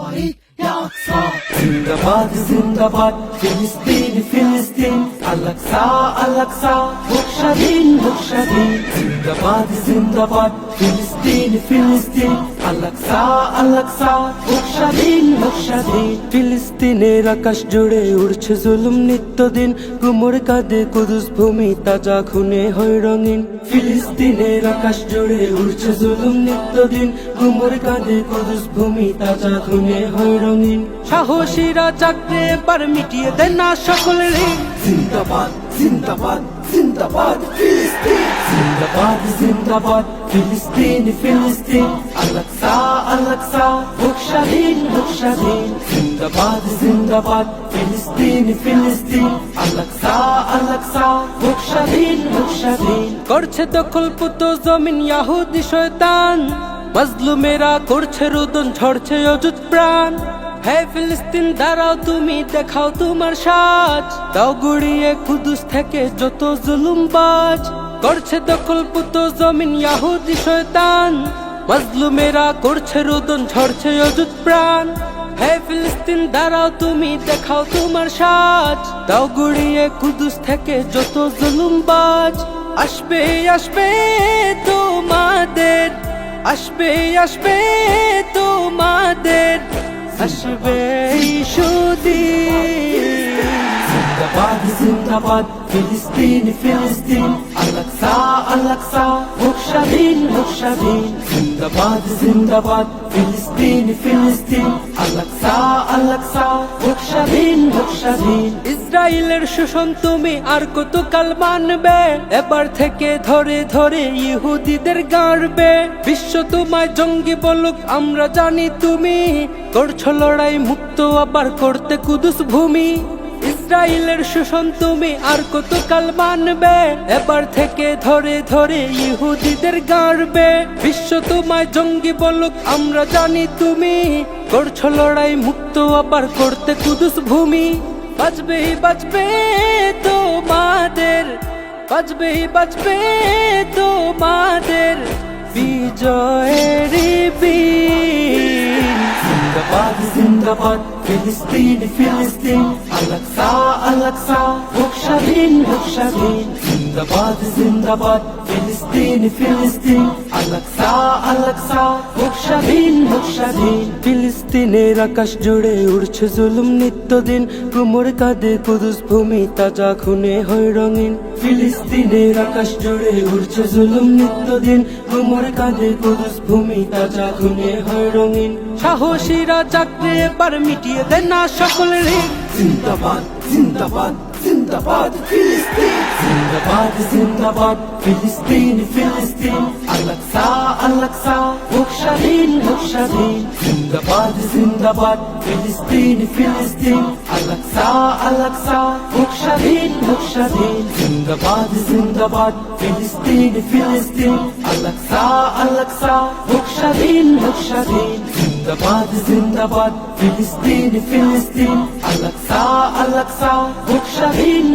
我一定要走 জিন্দাবাদ জিন্দাবাদ ফিলিস্তিন ফিলিস্তিন আলাকসা আলাকসা হোক স্বাধীন জিন্দাবাদ জিন্দাবাদ ফিলিস্তিন ফিলিস্তিন আলাকসা আলাকসা হোক স্বাধীন ফিলিস্তিনের আকাশ জুড়ে উড়ছে জুলুম নিত্যদিন। কুমোর কাঁদে কুদুস ভূমি, তাজা খুনে হয় রঙিন। ফিলিস্তিনের আকাশ জুড়ে উড়ছে জুলুম নিত্যদিন। কুমোর কাঁদে কুদুস ভূমি, তাজা খুনে হয় রঙিন। সাহসীরা চাকরে এবার মিটিয়ে দেন না সকলের ঋণ। জিন্দাবাদ জিন্দাবাদ জিন্দাবাদ ফিলিস্তিন। জিন্দাবাদ জিন্দাবাদ ফিলিস্তিন ফিলিস্তিন। আলাকসা আলাকসা হোক স্বাধীন জিন্দাবাদ জিন্দাবাদ ফিলিস্তিন ফিলিস্তিন। আলাকসা আলাকসা হোক স্বাধীন। করছে দখল পুত জমিন ইয়াহুদি শয়তান। মজলুমেরা করছে রোদন ঝরছে অযুত প্রাণ। হে ফিলিস্তিন, দাঁড়াও, তুমি দেখাও তোমার সাজ। দাও গুড়িয়ে কুদুস থেকে যত জুলুমবাজ করছে দখল পুত জমিন, ইয়াহুদি শয়তান। মজলুমেরা করছে রোদন, ঝরছে অযুত প্রাণ। হে ফিলিস্তিন, দাঁড়াও, তুমি দেখাও তোমার সাজ। দাও গুড়িয়ে কুদুস থেকে যত জুলুমবাজ আসবে আসবে তোমাদের, আসবে আসবে তোমাদের। আসবে সুদিন। জিন্দাবাদ ফিলিস্তিন ফিলিস্তিন আলাকসা আলাকসা হোক স্বাধীন জিন্দাবাদ জিন্দাবাদ ফিলিস্তিন ফিলিস্তিন আলাকসা আলাকসা হোক স্বাধীন ইসরায়েলের শোষণ তুমি আর কত কাল মানবে? এবার থেকে ধরে ধরে ইহুদিদের গাড়বে। বিশ্ব তোমায় জঙ্গি বলুক, আমরা জানি তুমি। করছ লড়াই, মুক্ত আবার করতে কুদুস ভূমি। ইসরায়েলের শোষণ তুমি আর কত কাল মানবে? এবার থেকে ধরে ধরে ইহুদিদের গাড়বে। বিশ্ব তোমায় জঙ্গি বলুক, আমরা জানি তুমি। করছ লড়াই, মুক্ত আবার করতে কুদুস ভূমি। বাঁচবে বাঁচবে তোমাদের। বাঁচবে বাঁচবে তোমাদের। বিজয়ের বীর। জিন্দাবাদ জিন্দাবাদ ফিলিস্তিন ফিলিস্তিন আলাকসা আলাকসা হোক স্বাধীন হোক স্বাধীন আলাকসা আলাকসা। হোক স্বাধীন হোক স্বাধীন। ফিলিস্তিনের আকাশ জুড়ে উড়ছে জুলুম নিত্যদিন। কুমোর কাঁদে কুদুস ভূমি, তাজা খুনে হয় রঙিন। ফিলিস্তিনের আকাশ জুড়ে উড়ছে জুলুম নিত্যদিন। কুমোর কাঁদে কুদুস ভূমি, তাজা খুনে হয় রঙিন। সাহসীরা চাকরি এবার মিটিয়ে দেন না সকলের ঋণ। জিন্দাবাদ জিন্দাবাদ জিন্দাবাদ, ফিলিস্তিন। জিন্দাবাদ জিন্দাবাদ ফিলিস্তিন ফিলিস্তিন আলাকসা আলাকসা হোক স্বাধীন জিন্দাবাদ জিন্দাবাদ ফিলিস্তিন ফিলিস্তিন আলাকসা আলাকসা হোক স্বাধীন জিন্দাবাদ জিন্দাবাদ ফিলিস্তিন ফিলিস্তিন আলাকসা আলাকসা হোক স্বাধীন জিন্দাবাদ জিন্দাবাদ ফিলিস্তিন ফিলিস্তিন আলাকসা আলাকসা হোক স্বাধীন